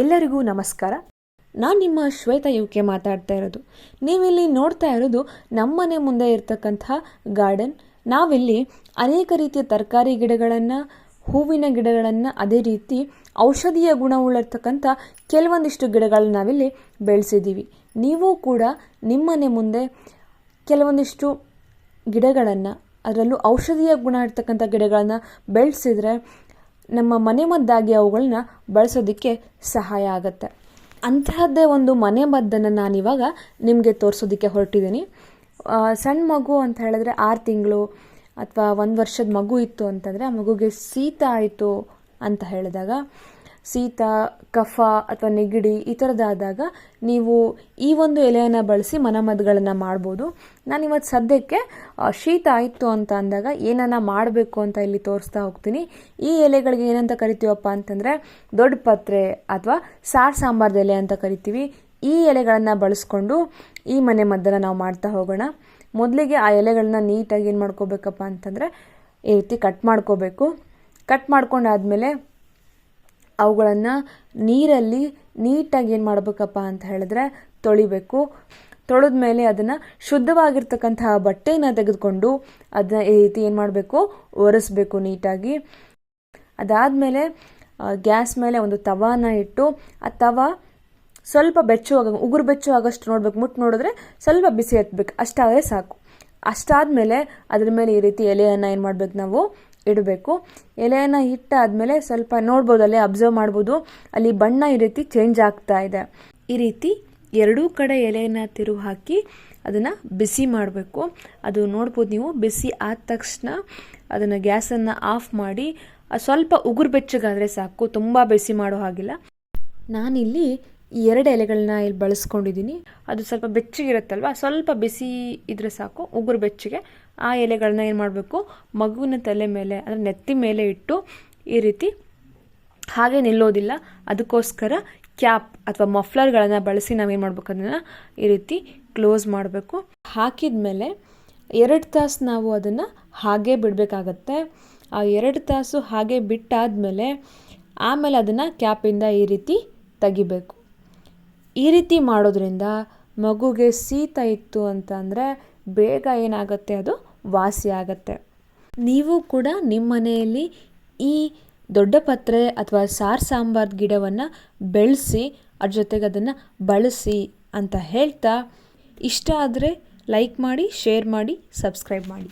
ಎಲ್ಲರಿಗೂ ನಮಸ್ಕಾರ. ನಾನು ನಿಮ್ಮ ಶ್ವೇತಾ ಯುಕೆ ಮಾತಾಡ್ತಾ ಇರೋದು. ನೀವಿಲ್ಲಿ ನೋಡ್ತಾ ಇರೋದು ನಮ್ಮನೆ ಮುಂದೆ ಇರತಕ್ಕಂಥ ಗಾರ್ಡನ್. ನಾವಿಲ್ಲಿ ಅನೇಕ ರೀತಿಯ ತರಕಾರಿ ಗಿಡಗಳನ್ನು, ಹೂವಿನ ಗಿಡಗಳನ್ನು, ಅದೇ ರೀತಿ ಔಷಧೀಯ ಗುಣವುಳ್ಳಿರ್ತಕ್ಕಂಥ ಕೆಲವೊಂದಿಷ್ಟು ಗಿಡಗಳನ್ನ ನಾವಿಲ್ಲಿ ಬೆಳೆಸಿದ್ದೀವಿ. ನೀವು ಕೂಡ ನಿಮ್ಮನೆ ಮುಂದೆ ಕೆಲವೊಂದಿಷ್ಟು ಗಿಡಗಳನ್ನು, ಅದರಲ್ಲೂ ಔಷಧೀಯ ಗುಣ ಇರ್ತಕ್ಕಂಥ ಗಿಡಗಳನ್ನು ಬೆಳೆಸಿದ್ರೆ ನಮ್ಮ ಮನೆ ಮದ್ದಾಗಿ ಅವುಗಳನ್ನ ಬಳಸೋದಕ್ಕೆ ಸಹಾಯ ಆಗುತ್ತೆ. ಅಂತಹದ್ದೇ ಒಂದು ಮನೆ ಮದ್ದನ್ನು ನಾನಿವಾಗ ನಿಮಗೆ ತೋರಿಸೋದಕ್ಕೆ ಹೊರಟಿದ್ದೀನಿ ಸಣ್ಣ ಮಗು ಅಂತ ಹೇಳಿದ್ರೆ ಆರು ತಿಂಗಳು ಅಥವಾ ಒಂದು ವರ್ಷದ ಮಗು ಇತ್ತು ಅಂತಂದರೆ ಆ ಮಗುಗೆ ಶೀತ ಆಯಿತು ಅಂತ ಹೇಳಿದಾಗ ಶೀತ ಕಫ ಅಥವಾ ನೆಗಡಿ ಈ ಥರದ್ದಾದಾಗ ನೀವು ಈ ಒಂದು ಎಲೆಯನ್ನು ಬಳಸಿ ಮನಮದ್ದುಗಳನ್ನು ಮಾಡ್ಬೋದು. ನಾನು ಇವತ್ತು ಸದ್ಯಕ್ಕೆ ಶೀತ ಆಯಿತು ಅಂತ ಅಂದಾಗ ಏನನ್ನ ಮಾಡಬೇಕು ಅಂತ ಇಲ್ಲಿ ತೋರಿಸ್ತಾ ಹೋಗ್ತೀನಿ. ಈ ಎಲೆಗಳಿಗೆ ಏನಂತ ಕರಿತೀವಪ್ಪ ಅಂತಂದರೆ ದೊಡ್ಡ ಪತ್ರೆ ಅಥವಾ ಸಾರು ಸಾಂಬಾರ್ದ ಎಲೆ ಅಂತ ಕರಿತೀವಿ. ಈ ಎಲೆಗಳನ್ನು ಬಳಸ್ಕೊಂಡು ಈ ಮನೆ ಮದ್ದನ್ನು ನಾವು ಮಾಡ್ತಾ ಹೋಗೋಣ. ಮೊದಲಿಗೆ ಆ ಎಲೆಗಳನ್ನ ನೀಟಾಗಿ ಏನು ಮಾಡ್ಕೋಬೇಕಪ್ಪ ಅಂತಂದರೆ ಈ ರೀತಿ ಕಟ್ ಮಾಡ್ಕೋಬೇಕು. ಕಟ್ ಮಾಡ್ಕೊಂಡಾದ್ಮೇಲೆ ಅವುಗಳನ್ನು ನೀರಲ್ಲಿ ನೀಟಾಗಿ ಏನು ಮಾಡಬೇಕಪ್ಪ ಅಂತ ಹೇಳಿದ್ರೆ ತೊಳಿಬೇಕು. ತೊಳೆದ ಮೇಲೆ ಅದನ್ನು ಶುದ್ಧವಾಗಿರ್ತಕ್ಕಂತಹ ಬಟ್ಟೆನ ತೆಗೆದುಕೊಂಡು ಅದನ್ನ ಈ ರೀತಿ ಏನು ಮಾಡಬೇಕು? ಒರೆಸ್ಬೇಕು ನೀಟಾಗಿ. ಅದಾದಮೇಲೆ ಗ್ಯಾಸ್ ಮೇಲೆ ಒಂದು ತವಾನ ಇಟ್ಟು ಆ ತವ ಸ್ವಲ್ಪ ಬೆಚ್ಚುವಾಗ ಉಗುರು ಬೆಚ್ಚು ಆಗೋಷ್ಟು ನೋಡ್ಬೇಕು. ಮುಟ್ಟು ನೋಡಿದ್ರೆ ಸ್ವಲ್ಪ ಬಿಸಿ ಎತ್ತಬೇಕು ಅಷ್ಟಾದರೆ ಸಾಕು. ಅಷ್ಟಾದ ಮೇಲೆ ಅದ್ರ ಮೇಲೆ ಈ ರೀತಿ ಎಲೆಯನ್ನು ಏನು ಮಾಡ್ಬೇಕು ನಾವು ಇಡಬೇಕು. ಎಲೆಯನ್ನು ಇಟ್ಟಾದ್ಮೇಲೆ ಸ್ವಲ್ಪ ನೋಡ್ಬೋದು ಅಲ್ಲೇ ಅಬ್ಸರ್ವ್ ಮಾಡ್ಬೋದು. ಅಲ್ಲಿ ಬಣ್ಣ ಈ ರೀತಿ ಚೇಂಜ್ ಆಗ್ತಾ ಇದೆ. ಈ ರೀತಿ ಎರಡೂ ಕಡೆ ಎಲೆಯನ್ನು ತಿರು ಹಾಕಿ ಅದನ್ನು ಬಿಸಿ ಮಾಡಬೇಕು. ಅದು ನೋಡ್ಬೋದು ನೀವು, ಬಿಸಿ ಆದ ತಕ್ಷಣ ಅದನ್ನು ಗ್ಯಾಸನ್ನು ಆಫ್ ಮಾಡಿ ಸ್ವಲ್ಪ ಉಗುರು ಬೆಚ್ಚಗಾದರೆ ಸಾಕು, ತುಂಬ ಬಿಸಿ ಮಾಡೋ ಹಾಗಿಲ್ಲ. ನಾನಿಲ್ಲಿ ಈ ಎರಡು ಎಲೆಗಳನ್ನ ಇಲ್ಲಿ ಬಳಸ್ಕೊಂಡಿದ್ದೀನಿ. ಅದು ಸ್ವಲ್ಪ ಬೆಚ್ಚಗಿರುತ್ತಲ್ವ? ಸ್ವಲ್ಪ ಬಿಸಿ ಇದ್ರೆ ಸಾಕು, ಉಗುರು ಬೆಚ್ಚಗೆ. ಆ ಎಲೆಗಳನ್ನ ಏನು ಮಾಡಬೇಕು? ಮಗುವಿನ ತಲೆ ಮೇಲೆ, ಅಂದರೆ ನೆತ್ತಿ ಮೇಲೆ ಇಟ್ಟು ಈ ರೀತಿ ಹಾಗೆ ನಿಲ್ಲೋದಿಲ್ಲ. ಅದಕ್ಕೋಸ್ಕರ ಕ್ಯಾಪ್ ಅಥವಾ ಮಫ್ಲರ್ಗಳನ್ನು ಬಳಸಿ ನಾವೇನು ಮಾಡಬೇಕು? ಅದನ್ನು ಈ ರೀತಿ ಕ್ಲೋಸ್ ಮಾಡಬೇಕು. ಹಾಕಿದ ಮೇಲೆ ಎರಡು ತಾಸು ನಾವು ಅದನ್ನು ಹಾಗೆ ಬಿಡಬೇಕಾಗತ್ತೆ. ಆ ಎರಡು ತಾಸು ಹಾಗೆ ಬಿಟ್ಟಾದಮೇಲೆ ಆಮೇಲೆ ಅದನ್ನು ಕ್ಯಾಪಿಂದ ಈ ರೀತಿ ತೆಗಿಬೇಕು. ಈ ರೀತಿ ಮಾಡೋದ್ರಿಂದ ಮಗುಗೆ ಶೀತ ಇತ್ತು ಅಂತ ಅಂದರೆ ಬೇಗ ಏನಾಗುತ್ತೆ? ಅದು ವಾಸಿ ಆಗುತ್ತೆ. ನೀವು ಕೂಡ ನಿಮ್ಮ ಮನೆಯಲ್ಲಿ ಈ ದೊಡ್ಡ ಪತ್ರೆ ಅಥವಾ ಸಾರು ಸಾಂಬಾರ್ ಗಿಡವನ್ನು ಬೆಳೆಸಿ, ಅದ್ರ ಜೊತೆಗೆ ಅದನ್ನು ಬಳಸಿ ಅಂತ ಹೇಳ್ತಾ ಇಷ್ಟ ಆದರೆ ಲೈಕ್ ಮಾಡಿ ಶೇರ್ ಮಾಡಿ ಸಬ್ಸ್ಕ್ರೈಬ್ ಮಾಡಿ.